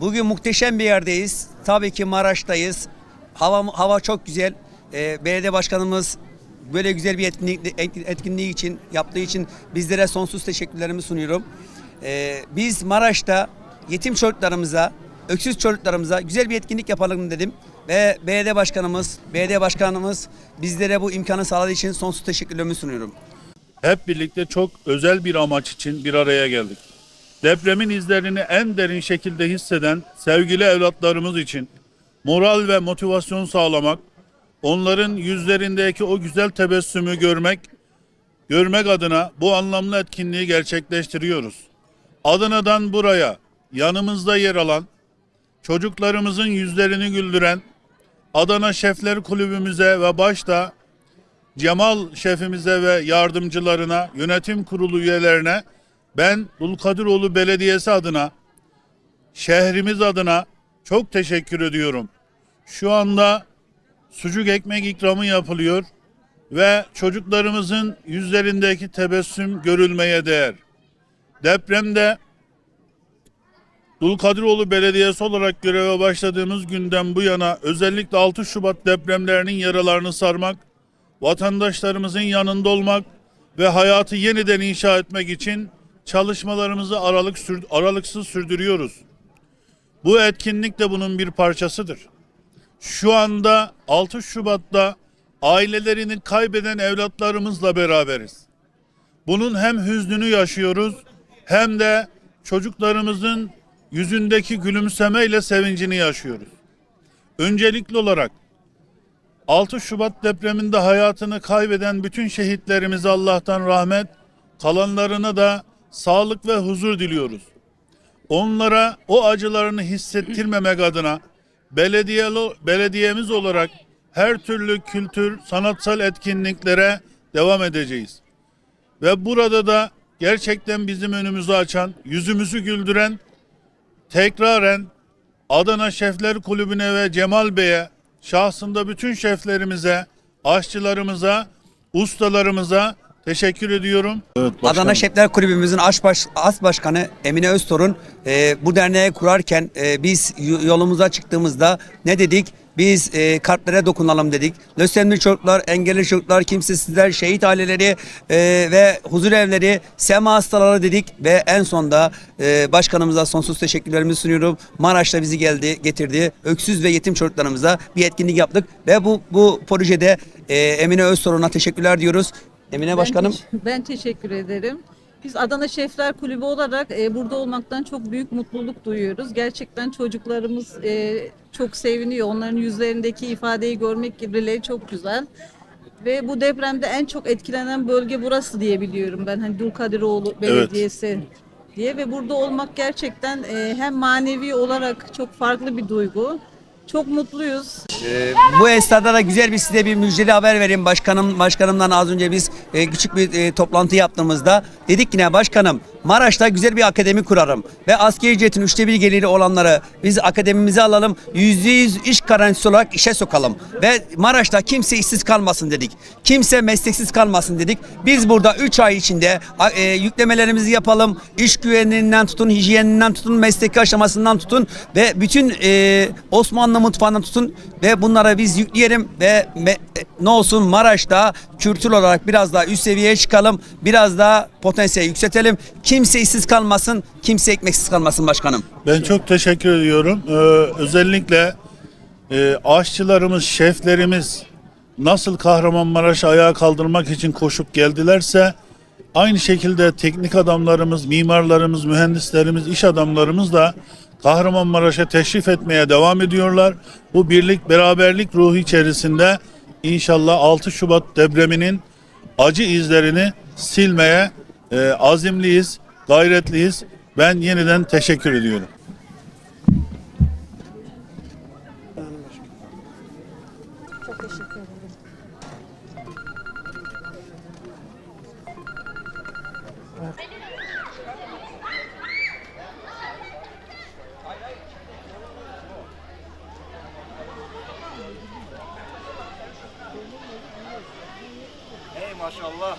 Bugün muhteşem bir yerdeyiz. Tabii ki Maraş'tayız. Hava hava çok güzel. Ee, belediye başkanımız böyle güzel bir etkinlik, etkinliği için yaptığı için bizlere sonsuz teşekkürlerimi sunuyorum. Ee, biz Maraş'ta yetim çocuklarımıza, öksüz çocuklarımıza güzel bir etkinlik yapalım dedim. Ve belediye başkanımız, belediye başkanımız bizlere bu imkanı sağladığı için sonsuz teşekkürlerimi sunuyorum. hep birlikte çok özel bir amaç için bir araya geldik. Depremin izlerini en derin şekilde hisseden sevgili evlatlarımız için moral ve motivasyon sağlamak, onların yüzlerindeki o güzel tebessümü görmek, görmek adına bu anlamlı etkinliği gerçekleştiriyoruz. Adana'dan buraya yanımızda yer alan, çocuklarımızın yüzlerini güldüren Adana Şefler Kulübümüze ve başta Cemal şefimize ve yardımcılarına, yönetim kurulu üyelerine ben Dulkadiroğlu Belediyesi adına, şehrimiz adına çok teşekkür ediyorum. Şu anda sucuk ekmek ikramı yapılıyor ve çocuklarımızın yüzlerindeki tebessüm görülmeye değer. Depremde Dulkadiroğlu Belediyesi olarak göreve başladığımız günden bu yana özellikle 6 Şubat depremlerinin yaralarını sarmak, vatandaşlarımızın yanında olmak ve hayatı yeniden inşa etmek için çalışmalarımızı aralık sür- aralıksız sürdürüyoruz. Bu etkinlik de bunun bir parçasıdır. Şu anda 6 Şubat'ta ailelerini kaybeden evlatlarımızla beraberiz. Bunun hem hüznünü yaşıyoruz hem de çocuklarımızın yüzündeki gülümsemeyle sevincini yaşıyoruz. Öncelikli olarak 6 Şubat depreminde hayatını kaybeden bütün şehitlerimize Allah'tan rahmet, kalanlarına da sağlık ve huzur diliyoruz. Onlara o acılarını hissettirmemek adına belediyeli, belediyemiz olarak her türlü kültür, sanatsal etkinliklere devam edeceğiz. Ve burada da gerçekten bizim önümüzü açan, yüzümüzü güldüren, tekraren Adana Şefler Kulübü'ne ve Cemal Bey'e, şahsında bütün şeflerimize, aşçılarımıza, ustalarımıza teşekkür ediyorum. Evet, Adana Şefler Kulübümüzün aş, baş, as başkanı Emine Öztorun e, bu derneği kurarken e, biz yolumuza çıktığımızda ne dedik? Biz e, kalplere dokunalım dedik. Lösemli çocuklar, engelli çocuklar, kimsesizler, şehit aileleri e, ve huzur evleri, sema hastaları dedik ve en sonda e, başkanımıza sonsuz teşekkürlerimi sunuyorum. Maraş'ta bizi geldi, getirdi. Öksüz ve yetim çocuklarımıza bir etkinlik yaptık ve bu bu projede e, Emine Öztorun'a teşekkürler diyoruz. Emine Başkanım. Ben, ben teşekkür ederim. Biz Adana Şefler Kulübü olarak e, burada olmaktan çok büyük mutluluk duyuyoruz. Gerçekten çocuklarımız e, çok seviniyor. Onların yüzlerindeki ifadeyi görmek bile çok güzel. Ve bu depremde en çok etkilenen bölge burası diye biliyorum ben. Hani Dulkadiroğlu Belediyesi diye ve burada olmak gerçekten e, hem manevi olarak çok farklı bir duygu. Çok mutluyuz. Ee, bu esnada da güzel bir size bir müjdeli haber vereyim. Başkanım başkanımdan az önce biz e, küçük bir e, toplantı yaptığımızda dedik yine başkanım Maraş'ta güzel bir akademi kurarım ve askeri ücretin üçte bir geliri olanları biz akademimize alalım yüzde yüz iş garantisi olarak işe sokalım ve Maraş'ta kimse işsiz kalmasın dedik kimse mesleksiz kalmasın dedik. Biz burada 3 ay içinde e, yüklemelerimizi yapalım iş güveninden tutun hijyeninden tutun mesleki aşamasından tutun ve bütün Osmanlı mutfağından tutun ve bunlara biz yükleyelim ve e, ne olsun Maraş'ta kültür olarak biraz daha üst seviyeye çıkalım. Biraz daha potansiyel yükseltelim. Kimse işsiz kalmasın, kimse ekmeksiz kalmasın başkanım. Ben çok teşekkür ediyorum. Ee, özellikle e, aşçılarımız, şeflerimiz nasıl Kahramanmaraş'ı ayağa kaldırmak için koşup geldilerse aynı şekilde teknik adamlarımız, mimarlarımız, mühendislerimiz, iş adamlarımız da Kahramanmaraş'a teşrif etmeye devam ediyorlar. Bu birlik, beraberlik ruhu içerisinde inşallah 6 Şubat depreminin acı izlerini silmeye e, azimliyiz, gayretliyiz. Ben yeniden teşekkür ediyorum. Hey maşallah.